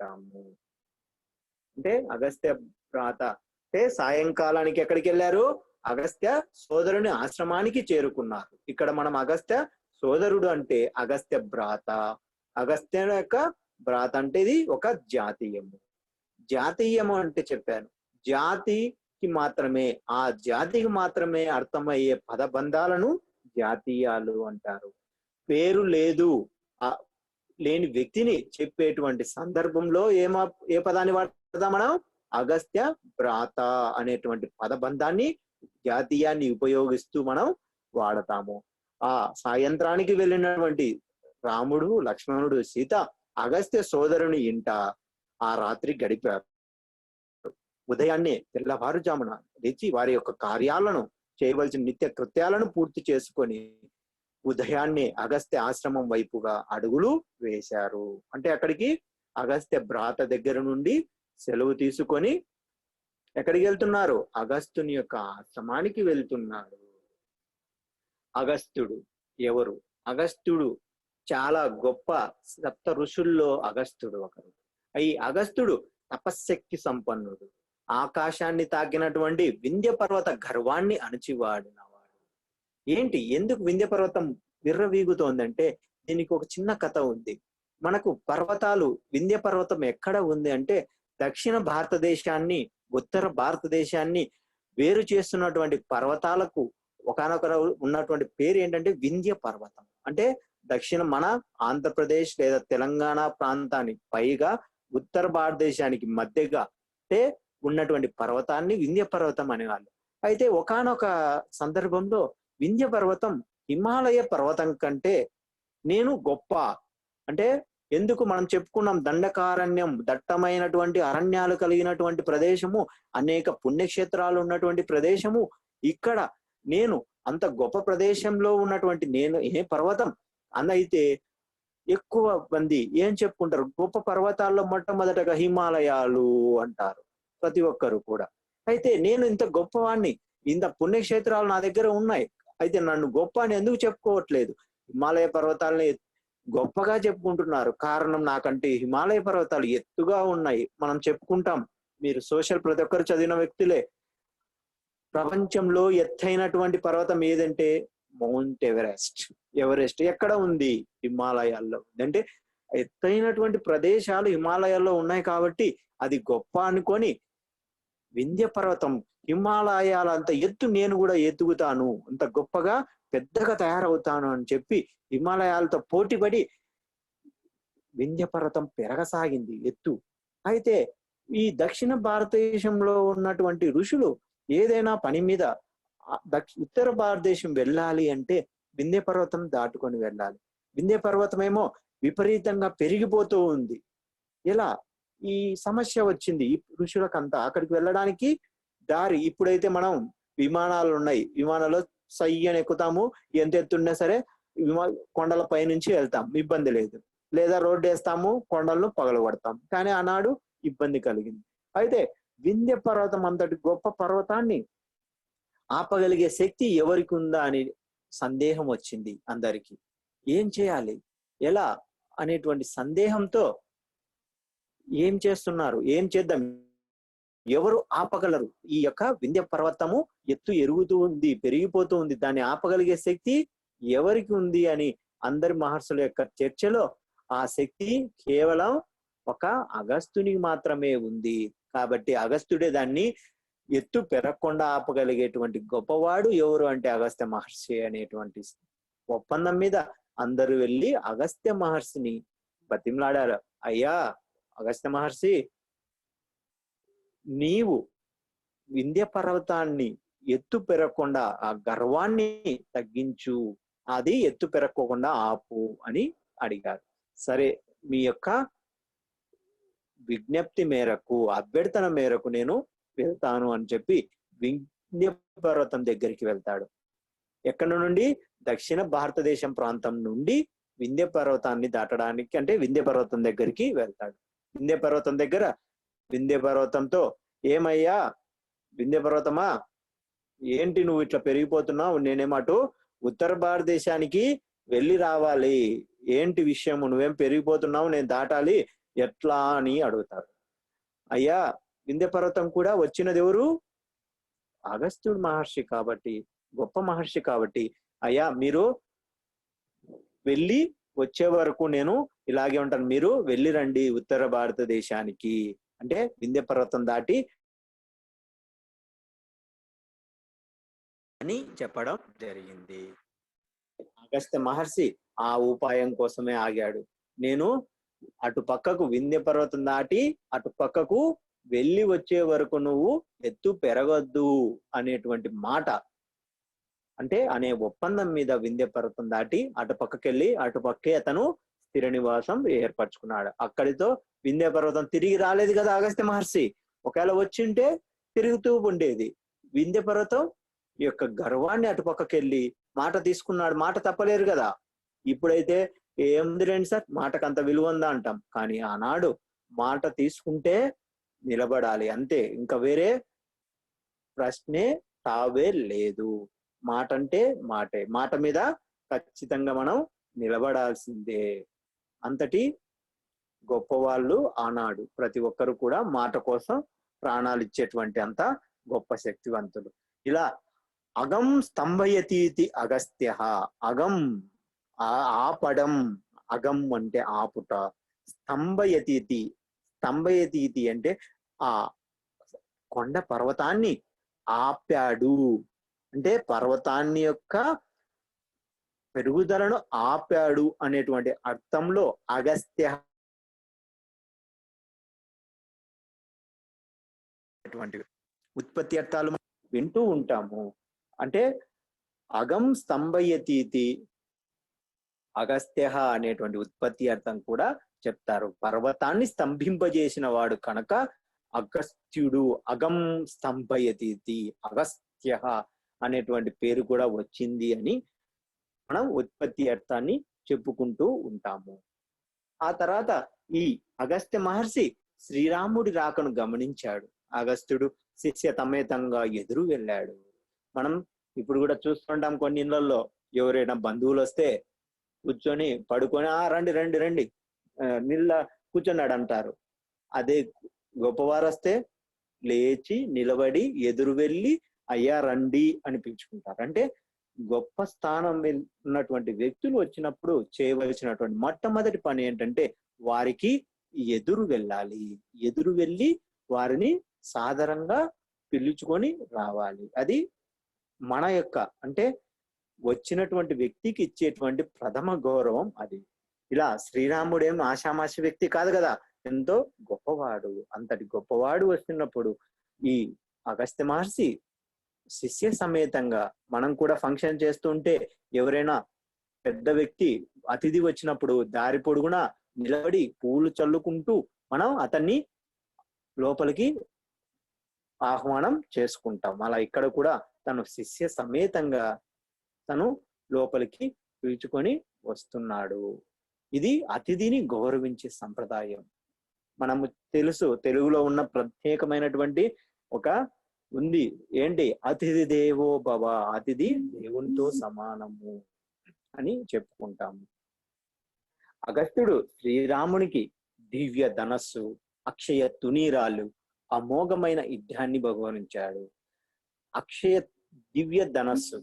చేస్తాము. అంటే అగస్త్య ప్రాత అంటే సాయంకాలానికి ఎక్కడికి వెళ్ళారు? అగస్త్య సోదరుని ఆశ్రమానికి చేరుకున్నారు. ఇక్కడ మనం అగస్త్య సోదరుడు అంటే అగస్త్య భ్రాత. అగస్త్య యొక్క భ్రాత అంటే ఇది ఒక జాతీయము. జాతీయము అంటే చెప్పాను. జాతికి మాత్రమే ఆ జాతికి మాత్రమే అర్థమయ్యే పదబంధాలను జాతీయాలు అంటారు. పేరు లేదు. ఆ లేని వ్యక్తిని చెప్పేటువంటి సందర్భంలో ఏమా ఏ పదాన్ని వాడతాం మనం? అగస్త్య భ్రాత అనేటువంటి పదబంధాన్ని జాతీయాన్ని ఉపయోగిస్తూ మనం వాడతాము. ఆ సాయంత్రానికి వెళ్ళినటువంటి రాముడు లక్ష్మణుడు సీత అగస్త్య సోదరుని ఇంట ఆ రాత్రి గడిపారు. ఉదయాన్నే తెల్లవారుజామున లేచి వారి యొక్క కార్యాలను చేయవలసిన నిత్య కృత్యాలను పూర్తి చేసుకొని ఉదయాన్నే అగస్త్య ఆశ్రమం వైపుగా అడుగులు వేశారు. అంటే అక్కడికి అగస్త్య భ్రాత దగ్గర నుండి సెలవు తీసుకొని ఎక్కడికి వెళ్తున్నారు? అగస్త్యుని యొక్క ఆశ్రమానికి వెళ్తున్నాడు అగస్త్యుడు ఎవరు? అగస్త్యుడు చాలా గొప్ప సప్త ఋషుల్లో అగస్త్యుడు ఒకరు. ఈ అగస్త్యుడు తపశ్శక్తి సంపన్నుడు. ఆకాశాన్ని తాకినటువంటి వింధ్య పర్వత గర్వాన్ని అణచివాడిన ఏంటి? ఎందుకు వింధ్య పర్వతం విర్రవీగుతోందంటే దీనికి ఒక చిన్న కథ ఉంది. మనకు పర్వతాలు వింధ్య పర్వతం ఎక్కడ ఉంది అంటే దక్షిణ భారతదేశాన్ని ఉత్తర భారతదేశాన్ని వేరు చేస్తున్నటువంటి పర్వతాలకు ఒకనొక ఉన్నటువంటి పేరు ఏంటంటే వింధ్య పర్వతం అంటే దక్షిణ మన ఆంధ్రప్రదేశ్ లేదా తెలంగాణ ప్రాంతానికి పైగా ఉత్తర భారతదేశానికి మధ్యగా అంటే ఉన్నటువంటి పర్వతాన్ని వింధ్య పర్వతం అనేవాళ్ళు అయితే ఒకానొక సందర్భంలో వింధ్య పర్వతం హిమాలయ పర్వతం కంటే నేను గొప్ప. అంటే ఎందుకు మనం చెప్పుకున్నాం దండకారణ్యం దట్టమైనటువంటి అరణ్యాలు కలిగినటువంటి ప్రదేశము అనేక పుణ్యక్షేత్రాలు ఉన్నటువంటి ప్రదేశము. ఇక్కడ నేను అంత గొప్ప ప్రదేశంలో ఉన్నటువంటి నేను ఏ పర్వతం? అయితే ఎక్కువ మంది ఏం చెప్పుకుంటారు? గొప్ప పర్వతాల్లో మొట్టమొదటగా హిమాలయాలు అంటారు ప్రతి ఒక్కరు కూడా. అయితే నేను ఇంత గొప్పవాణ్ణి ఇంత పుణ్యక్షేత్రాలు నా దగ్గర ఉన్నాయి. అయితే నన్ను గొప్ప అని ఎందుకు చెప్పుకోవట్లేదు? హిమాలయ పర్వతాలని గొప్పగా చెప్పుకుంటున్నారు. కారణం నాకంటే హిమాలయ పర్వతాలు ఎత్తుగా ఉన్నాయి. మనం చెప్పుకుంటాం. మీరు సోషల్ ప్రతి ఒక్కరు చదివిన వ్యక్తులే. ప్రపంచంలో ఎత్తైనటువంటి పర్వతం ఏదంటే మౌంట్ ఎవరెస్ట్. ఎవరెస్ట్ ఎక్కడ ఉంది? హిమాలయాల్లో ఉంది. అంటే ఎత్తైనటువంటి ప్రదేశాలు హిమాలయాల్లో ఉన్నాయి కాబట్టి అది గొప్ప అనుకొని వింధ్య పర్వతం హిమాలయాల అంత ఎత్తు నేను కూడా ఎత్తుకుతాను. అంత గొప్పగా పెద్దగా తయారవుతాను అని చెప్పి హిమాలయాలతో పోటీపడి వింధ్యపర్వతం పెరగసాగింది ఎత్తు. అయితే ఈ దక్షిణ భారతదేశంలో ఉన్నటువంటి ఋషులు ఏదైనా పని మీద దక్షి దక్ష ఉత్తర భారతదేశం వెళ్ళాలి అంటే వింధ్య పర్వతం దాటుకొని వెళ్ళాలి. వింధ్య పర్వతం ఏమో విపరీతంగా పెరిగిపోతూ ఉంది. ఇలా ఈ సమస్య వచ్చింది ఈ ఋషులకంతా అక్కడికి వెళ్ళడానికి దారి ఇప్పుడైతే మనం విమానాలు ఉన్నాయి విమానాల్లో సై అని ఎక్కుతాము. ఎంత ఎత్తున్నా సరే విమా కొండల పై నుంచి వెళ్తాం. ఇబ్బంది లేదు. లేదా రోడ్డు వేస్తాము కొండలను పగలగొడతాం. కానీ ఆనాడు ఇబ్బంది కలిగింది. అయితే వింధ్య పర్వతం అంతటి గొప్ప పర్వతాన్ని ఆపగలిగే శక్తి ఎవరికి ఉందా అని సందేహం వచ్చింది అందరికీ. ఏం చేయాలి? ఎలా? అనేటువంటి సందేహంతో ఏం చేస్తున్నారు? ఏం చేద్దాం? ఎవరు ఆపగలరు? ఈ యొక్క వింధ్య పర్వతము ఎత్తు ఎరుగుతూ ఉంది పెరిగిపోతూ ఉంది. దాన్ని ఆపగలిగే శక్తి ఎవరికి ఉంది అని అందరి మహర్షుల యొక్క చర్చలో ఆ శక్తి కేవలం ఒక అగస్తునికి మాత్రమే ఉంది. కాబట్టి అగస్తుడే దాన్ని ఎత్తు పెరగకుండా ఆపగలిగేటువంటి గొప్పవాడు ఎవరు అంటే అగస్త్య మహర్షి అనేటువంటి ఒప్పందం మీద అందరూ వెళ్ళి అగస్త్య మహర్షిని బతిమలాడారు. అయ్యా అగస్త్య మహర్షి నీవు వింధ్య పర్వతాన్ని ఎత్తు పెరగకుండా ఆ గర్వాన్ని తగ్గించు. అది ఎత్తు పెరగకుండా ఆపు అని అడిగారు. సరే మీ యొక్క విజ్ఞప్తి మేరకు అభ్యర్థన మేరకు నేను వెళ్తాను అని చెప్పి వింధ్య పర్వతం దగ్గరికి వెళ్తాడు. ఎక్కడి నుండి? దక్షిణ భారతదేశం ప్రాంతం నుండి వింధ్య పర్వతాన్ని దాటడానికి అంటే వింధ్య పర్వతం దగ్గరికి వెళ్తాడు. వింధ్య పర్వతం దగ్గర వింధ్య పర్వతంతో ఏమయ్యా? వింధ్య పర్వతమా? ఏంటి నువ్వు ఇట్లా పెరిగిపోతున్నావు? నేనేమటు ఉత్తర భారతదేశానికి వెళ్ళి రావాలి. ఏంటి విషయము? నువ్వేం పెరిగిపోతున్నావు? నేను దాటాలి. ఎట్లా? అని అడుగుతారు. అయ్యా వింధ్య పర్వతం కూడా వచ్చినది ఎవరు? అగస్త్యుడు మహర్షి కాబట్టి గొప్ప మహర్షి కాబట్టి. అయ్యా మీరు వెళ్ళి వచ్చే వరకు నేను ఇలాగే ఉంటాను. మీరు వెళ్ళి రండి ఉత్తర భారతదేశానికి. అంటే వింధ్య పర్వతం దాటి అని చెప్పడం జరిగింది. అగస్త్య మహర్షి ఆ ఉపాయం కోసమే ఆగాడు. నేను అటు పక్కకు వింధ్య పర్వతం దాటి అటు పక్కకు వెళ్ళి వచ్చే వరకు నువ్వు ఎత్తు పెరగొద్దు అనేటువంటి మాట. అంటే అనే ఒప్పందం మీద వింధ్య పర్వతం దాటి అటు పక్కకెళ్ళి అటు పక్కే అతను స్థిర నివాసం ఏర్పరచుకున్నాడు. అక్కడితో వింధ్య పర్వతం తిరిగి రాలేదు కదా అగస్త్య మహర్షి. ఒకవేళ వచ్చింటే తిరుగుతూ ఉండేది. వింధ్య పర్వతం ఈ యొక్క గర్వాన్ని అటుపక్కకెళ్ళి మాట తీసుకున్నాడు. మాట తప్పలేరు కదా. ఇప్పుడైతే ఏముంది రండి సార్? మాటకు అంత విలువ ఉందా అంటాం. కానీ ఆనాడు మాట తీసుకుంటే నిలబడాలి. అంతే. ఇంకా వేరే ప్రశ్నే తావే లేదు. మాట అంటే మాటే. మాట మీద ఖచ్చితంగా మనం నిలబడాల్సిందే. అంతటి గొప్పవాళ్ళు ఆనాడు. ప్రతి ఒక్కరు కూడా మాట కోసం ప్రాణాలు ఇచ్చేటువంటి అంత గొప్ప శక్తివంతులు. ఇలా అగం స్తంభయతీతి అగస్త్య అగం ఆ- ఆపడం అగం అంటే ఆపుట స్తంభయతీతి స్తంభయతీతి అంటే ఆ కొండ పర్వతాన్ని ఆపాడు. అంటే పర్వతాన్ని యొక్క పెరుగుదలను ఆపాడు అనేటువంటి అర్థంలో అగస్త్య అటువంటివి ఉత్పత్తి అర్థాలు వింటూ ఉంటాము. అంటే అగం స్తంభయతీతి అగస్త్య అనేటువంటి ఉత్పత్తి అర్థం కూడా చెప్తారు. పర్వతాన్ని స్తంభింపజేసిన వాడు కనుక అగస్త్యుడు అగం స్తంభయతీతి అగస్త్య అనేటువంటి పేరు కూడా వచ్చింది అని మనం ఉత్పత్తి అర్థాన్ని చెప్పుకుంటూ ఉంటాము. ఆ తర్వాత ఈ అగస్త్య మహర్షి శ్రీరాముడి రాకను గమనించాడు. అగస్త్యుడు శిష్యతమేతంగా ఎదురు వెళ్ళాడు. మనం ఇప్పుడు కూడా చూస్తుంటాం కొన్ని ఇళ్ళలో ఎవరైనా బంధువులు వస్తే కూర్చొని పడుకొని ఆ రండి రండి రండి నీళ్ళ కూర్చున్నాడు అంటారు. అదే గొప్పవారు వస్తే లేచి నిలబడి ఎదురు వెళ్ళి అయ్యా రండి అని పిలుచుకుంటారు. అంటే గొప్ప స్థానం ఉన్నటువంటి వ్యక్తులు వచ్చినప్పుడు చేయవలసినటువంటి మొట్టమొదటి పని ఏంటంటే వారికి ఎదురు వెళ్ళాలి. ఎదురు వెళ్ళి వారిని సాధారణంగా పిలుచుకొని రావాలి. అది మన యొక్క అంటే వచ్చినటువంటి వ్యక్తికి ఇచ్చేటువంటి ప్రథమ గౌరవం అది. ఇలా శ్రీరాముడేం ఆషామాషి వ్యక్తి కాదు కదా! ఎంతో గొప్పవాడు. అంతటి గొప్పవాడు వస్తున్నప్పుడు ఈ అగస్త్య మహర్షి శిష్య సమేతంగా మనం కూడా ఫంక్షన్ చేస్తుంటే ఎవరైనా పెద్ద వ్యక్తి అతిథి వచ్చినప్పుడు దారి పొడుగున నిలబడి పూలు చల్లుకుంటూ మనం అతన్ని లోపలికి ఆహ్వానం చేసుకుంటాం. అలా ఇక్కడ కూడా తను శిష్య సమేతంగా తను లోపలికి పీల్చుకొని వస్తున్నాడు. ఇది అతిథిని గౌరవించే సంప్రదాయం. మనము తెలుసు తెలుగులో ఉన్న ప్రత్యేకమైనటువంటి ఒక ఉంది. ఏంటి? అతిథి దేవో భవ అతిథి దేవునితో సమానము అని చెప్పుకుంటాము. అగస్త్యుడు శ్రీరామునికి దివ్య ధనస్సు అక్షయ తునీరాలు అమోఘమైన యుద్ధాన్ని భగవనించాడు అక్షయ దివ్య ధనస్సు.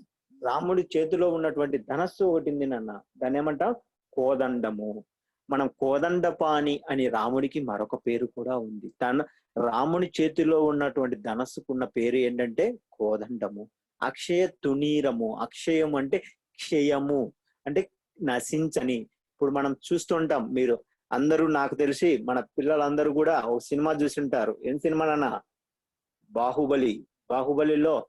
రాముడి చేతిలో ఉన్నటువంటి ధనస్సు ఒకటి నాన్న. దాన్ని ఏమంటాం? కోదండము. మనం కోదండపాణి అని రాముడికి మరొక పేరు కూడా ఉంది. తన రాముని చేతిలో ఉన్నటువంటి ధనస్సుకున్న పేరు ఏంటంటే కోదండము. అక్షయ తునీరము. అక్షయం అంటే క్షయము. అంటే నశించని. ఇప్పుడు మనం చూస్తుంటాం మీరు అందరూ నాకు తెలిసి మన పిల్లలందరూ కూడా ఒక సినిమా చూసింటారు. ఏం సినిమా నాన్న? బాహుబలి. బాహుబలిలో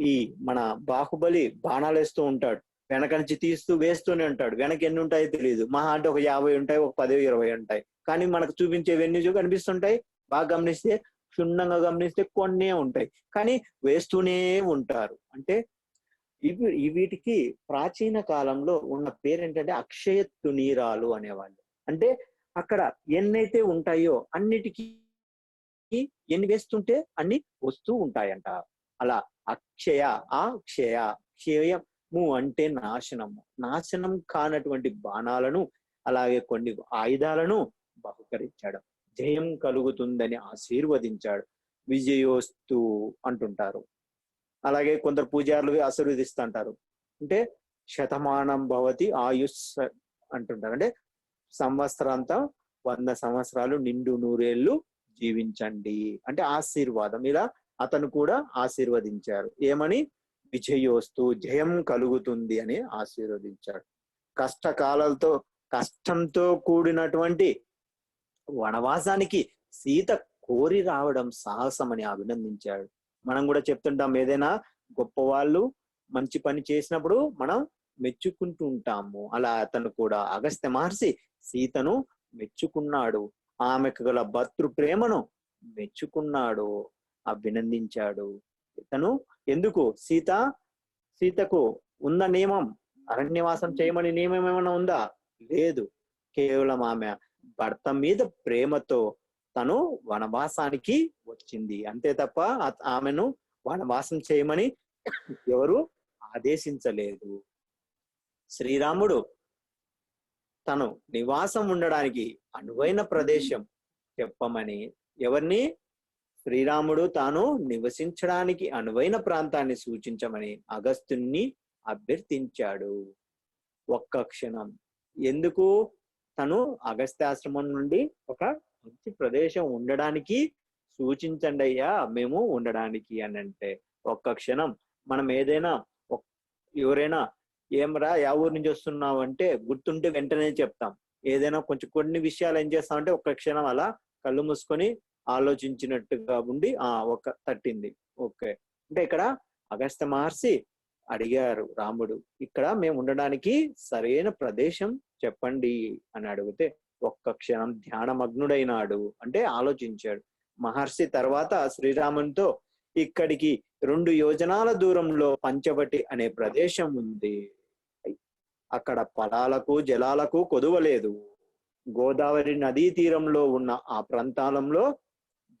ఈ మన బాహుబలి బాణాలు వేస్తూ ఉంటాడు. వెనక నుంచి తీస్తూ వేస్తూనే ఉంటాడు. వెనక ఎన్ని ఉంటాయో తెలియదు మహా అంటే ఒక యాభై ఉంటాయి ఒక పదో ఇరవై ఉంటాయి. కానీ మనకు చూపించే చూ కనిపిస్తుంటాయి. బాగా గమనిస్తే క్షుణ్ణంగా గమనిస్తే కొన్ని ఉంటాయి. కానీ వేస్తూనే ఉంటారు. అంటే ఇవి వీటికి ప్రాచీన కాలంలో ఉన్న పేరు ఏంటంటే అక్షయ తునీరాలు అనేవాళ్ళు. అంటే అక్కడ ఎన్నైతే ఉంటాయో అన్నిటికీ ఎన్ని వేస్తుంటే అన్ని వస్తూ ఉంటాయంట. అలా అక్షయ ఆ క్షయ క్షయము అంటే నాశనము. నాశనం కానటువంటి బాణాలను అలాగే కొన్ని ఆయుధాలను బహుకరించాడు. జయం కలుగుతుందని ఆశీర్వదించాడు. విజయోస్తు అంటుంటారు. అలాగే కొందరు పూజారులు ఆశీర్వదిస్తుంటారు. అంటే శతమానం భవతి ఆయుష్ అంటుంటారు. అంటే సంవత్సరాంతం వంద సంవత్సరాలు నిండు నూరేళ్ళు జీవించండి అంటే ఆశీర్వాదం. ఇలా అతను కూడా ఆశీర్వదించారు. ఏమని? విజయోస్తు జయం కలుగుతుంది అని ఆశీర్వదించాడు. కష్టకాలాలతో కష్టంతో కూడినటువంటి వనవాసానికి సీత కోరి రావడం సాహసమని అభినందించాడు. మనం కూడా చెప్తుంటాం ఏదైనా గొప్పవాళ్ళు మంచి పని చేసినప్పుడు మనం మెచ్చుకుంటూ ఉంటాము. అలా అతను కూడా అగస్త్య మహర్షి సీతను మెచ్చుకున్నాడు. ఆమెకు గల భర్తృ ప్రేమను మెచ్చుకున్నాడు అభినందించాడు. ఇతను ఎందుకు? సీత సీతకు ఉన్న నియమం అరణ్యవాసం చేయమని నియమం ఏమైనా ఉందా? లేదు. కేవలం ఆమె భర్త మీద ప్రేమతో తను వనవాసానికి వచ్చింది. అంతే తప్ప ఆమెను వనవాసం చేయమని ఎవరు ఆదేశించలేదు. శ్రీరాముడు తను నివాసం ఉండడానికి అనువైన ప్రదేశం చెప్పమని ఎవరిని? శ్రీరాముడు తాను నివసించడానికి అనువైన ప్రాంతాన్ని సూచించమని అగస్త్యుని అభ్యర్థించాడు. ఒక్క క్షణం. ఎందుకు? తను అగస్త్యాశ్రమం నుండి ఒక మంచి ప్రదేశం ఉండడానికి సూచించండి అయ్యా మేము ఉండడానికి అని అంటే ఒక్క క్షణం. మనం ఏదైనా ఎవరైనా ఏమరా యా ఊరు నుంచి వస్తున్నావు అంటే గుర్తుంటే వెంటనే చెప్తాం. ఏదైనా కొంచెం కొన్ని విషయాలు ఏం చేస్తామంటే ఒక్క క్షణం అలా కళ్ళు మూసుకొని ఆలోచించినట్టుగా ఉండి ఆ ఒక తట్టింది. ఓకే. అంటే ఇక్కడ అగస్త్య మహర్షి అడిగారు రాముడు. ఇక్కడ మేము ఉండడానికి సరైన ప్రదేశం చెప్పండి అని అడిగితే ఒక్క క్షణం ధ్యానమగ్నుడైనాడు అంటే ఆలోచించాడు. మహర్షి తర్వాత శ్రీరామునితో ఇక్కడికి రెండు యోజనాల దూరంలో పంచవటి అనే ప్రదేశం ఉంది. అక్కడ పొలాలకు జలాలకు కొదువలేదు. గోదావరి నదీ తీరంలో ఉన్న ఆ ప్రాంతాలంలో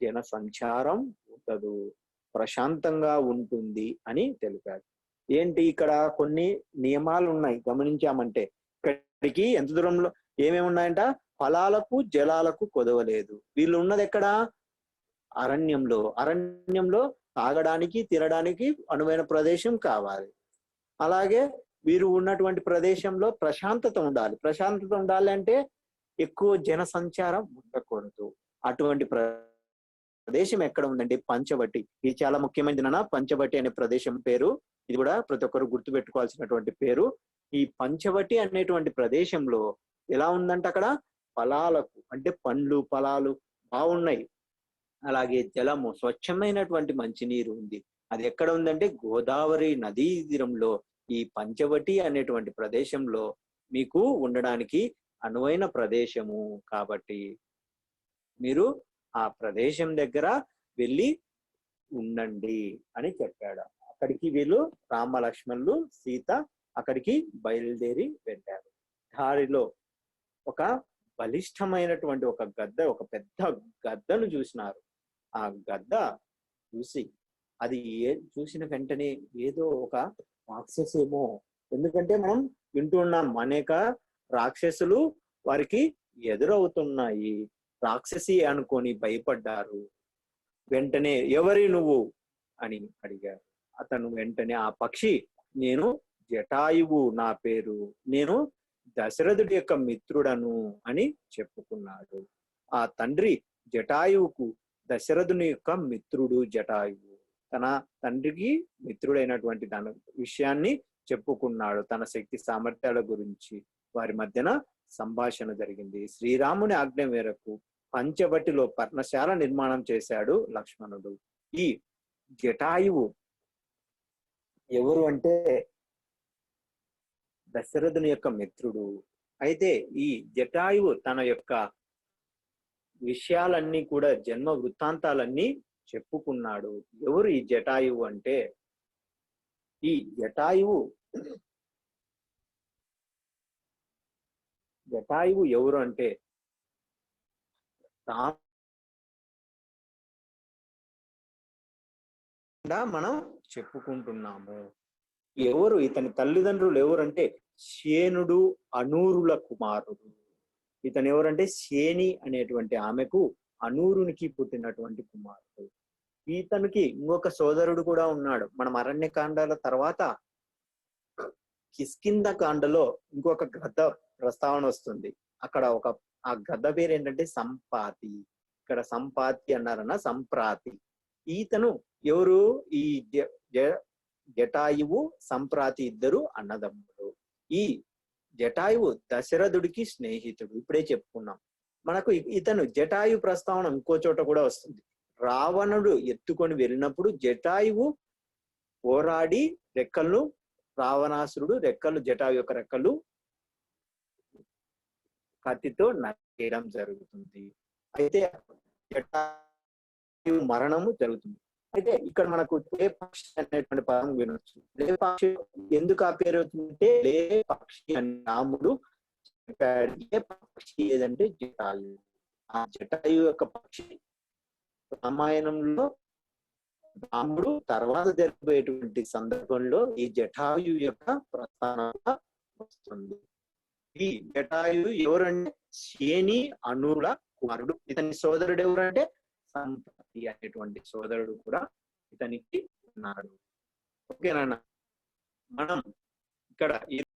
జన సంచారం ఉండదు. ప్రశాంతంగా ఉంటుంది అని తెలిపాడు ఏంటి ఇక్కడ కొన్ని నియమాలు ఉన్నాయి గమనించామంటే ఇక్కడికి ఎంత దూరంలో ఏమేమి ఉన్నాయంట? ఫలాలకు జలాలకు కొదవలేదు. వీళ్ళు ఉన్నది ఎక్కడ? అరణ్యంలో. అరణ్యంలో తాగడానికి తినడానికి అనువైన ప్రదేశం కావాలి. అలాగే వీరు ఉన్నటువంటి ప్రదేశంలో ప్రశాంతత ఉండాలి. ప్రశాంతత ఉండాలి అంటే ఎక్కువ జనసంచారం ఉండకూడదు. అటువంటి ప్ర- ప్రదేశం ఎక్కడ ఉందండి? పంచవటి. ఇది చాలా ముఖ్యమైనది నాన్న. పంచవటి అనే ప్రదేశం పేరు. ఇది కూడా ప్రతి ఒక్కరు గుర్తు పెట్టుకోవాల్సినటువంటి పేరు. ఈ పంచవటి అనేటువంటి ప్రదేశంలో ఎలా ఉందంటే అక్కడ? ఫలాలకు అంటే పండ్లు ఫలాలు బాగున్నాయి. అలాగే జలము స్వచ్ఛమైనటువంటి మంచినీరు ఉంది. అది ఎక్కడ ఉందంటే గోదావరి నదీ తీరంలో ఈ పంచవటి అనేటువంటి ప్రదేశంలో మీకు ఉండడానికి అనువైన ప్రదేశము కాబట్టి మీరు ఆ ప్రదేశం దగ్గర వెళ్ళి ఉండండి అని చెప్పాడు. అక్కడికి వీళ్ళు రామ లక్ష్మణులు సీత అక్కడికి బయలుదేరి వెళ్ళారు. దారిలో ఒక బలిష్టమైనటువంటి ఒక గద్ద ఒక పెద్ద గద్దను చూసినారు. ఆ గద్ద చూసి అది ఏ చూసిన వెంటనే ఏదో ఒక రాక్షసేమో. ఎందుకంటే మనం వింటున్నాం అనేక రాక్షసులు వారికి ఎదురవుతున్నాయి. రాక్షసి అనుకొని భయపడ్డారు. వెంటనే ఎవరి నువ్వు? అని అడిగారు. అతను వెంటనే ఆ పక్షి నేను జటాయువు నా పేరు. నేను దశరథుడి యొక్క మిత్రుడను అని చెప్పుకున్నాడు. ఆ తండ్రి జటాయువుకు దశరథుని యొక్క మిత్రుడు జటాయువు. తన తండ్రికి మిత్రుడైనటువంటి తన విషయాన్ని చెప్పుకున్నాడు. తన శక్తి సామర్థ్యాల గురించి వారి మధ్యన సంభాషణ జరిగింది. శ్రీరాముని ఆజ్ఞ మేరకు పంచవటిలో పర్ణశాల నిర్మాణం చేశాడు లక్ష్మణుడు. ఈ జటాయువు ఎవరు అంటే దశరథుని యొక్క మిత్రుడు. అయితే ఈ జటాయువు తన యొక్క విషయాలన్నీ కూడా జన్మ వృత్తాంతాలన్నీ చెప్పుకున్నాడు. ఎవరు ఈ జటాయువు అంటే? ఈ జటాయువు జటాయువు ఎవరు అంటే? మనం చెప్పుకుంటున్నాము. ఎవరు ఇతని తల్లిదండ్రులు ఎవరంటే శేనుడు అనూరుల కుమారుడు. ఇతను ఎవరంటే శేని అనేటువంటి ఆమెకు అనూరునికి పుట్టినటువంటి కుమారుడు. ఈతనికి ఇంకొక సోదరుడు కూడా ఉన్నాడు. మనం అరణ్య కాండాల తర్వాత కిష్కింద కాండలో ఇంకొక గ్రద్ద ప్రస్తావన వస్తుంది. అక్కడ ఒక ఆ గద్ద పేరు ఏంటంటే సంపాతి. ఇక్కడ సంపాతి అన్నారన్న సంప్రాతి. ఈతను ఎవరు? ఈ జ- జటాయువు సంప్రాతి ఇద్దరు అన్నదమ్ములు. ఈ జటాయువు దశరథుడికి స్నేహితుడు. ఇప్పుడే చెప్పుకున్నాం. మనకు ఇతను జటాయు ప్రస్తావన ఇంకో చోట కూడా వస్తుంది. రావణుడు ఎత్తుకొని వెళ్ళినప్పుడు జటాయువు పోరాడి రెక్కలను రావణాసురుడు రెక్కలు జటాయు యొక్క రెక్కలు కత్తితో నరికేయడం జరుగుతుంది. అయితే జటాయు మరణము జరుగుతుంది. అయితే ఇక్కడ మనకు లే పక్షి అనేటువంటి పదం వినొచ్చు. లే పక్షి ఎందుకు ఆ పేరు అవుతుందంటే లే పక్షి అని రాముడు చెప్పాడు. ఏ పక్షి ఏదంటే జటాయు. ఆ జటాయు యొక్క పక్షి రామాయణంలో రాముడు తర్వాత జరిగిపోయేటువంటి సందర్భంలో ఈ జటాయు యొక్క ప్రస్థానంగా వస్తుంది. ఈ జటాయుడు ఎవరంటే శేని అనుల కుమారుడు. ఇతని సోదరుడు ఎవరంటే సంతతి అనేటువంటి సోదరుడు కూడా ఇతనికి ఉన్నాడు. ఓకేనా మనం ఇక్కడ ఈ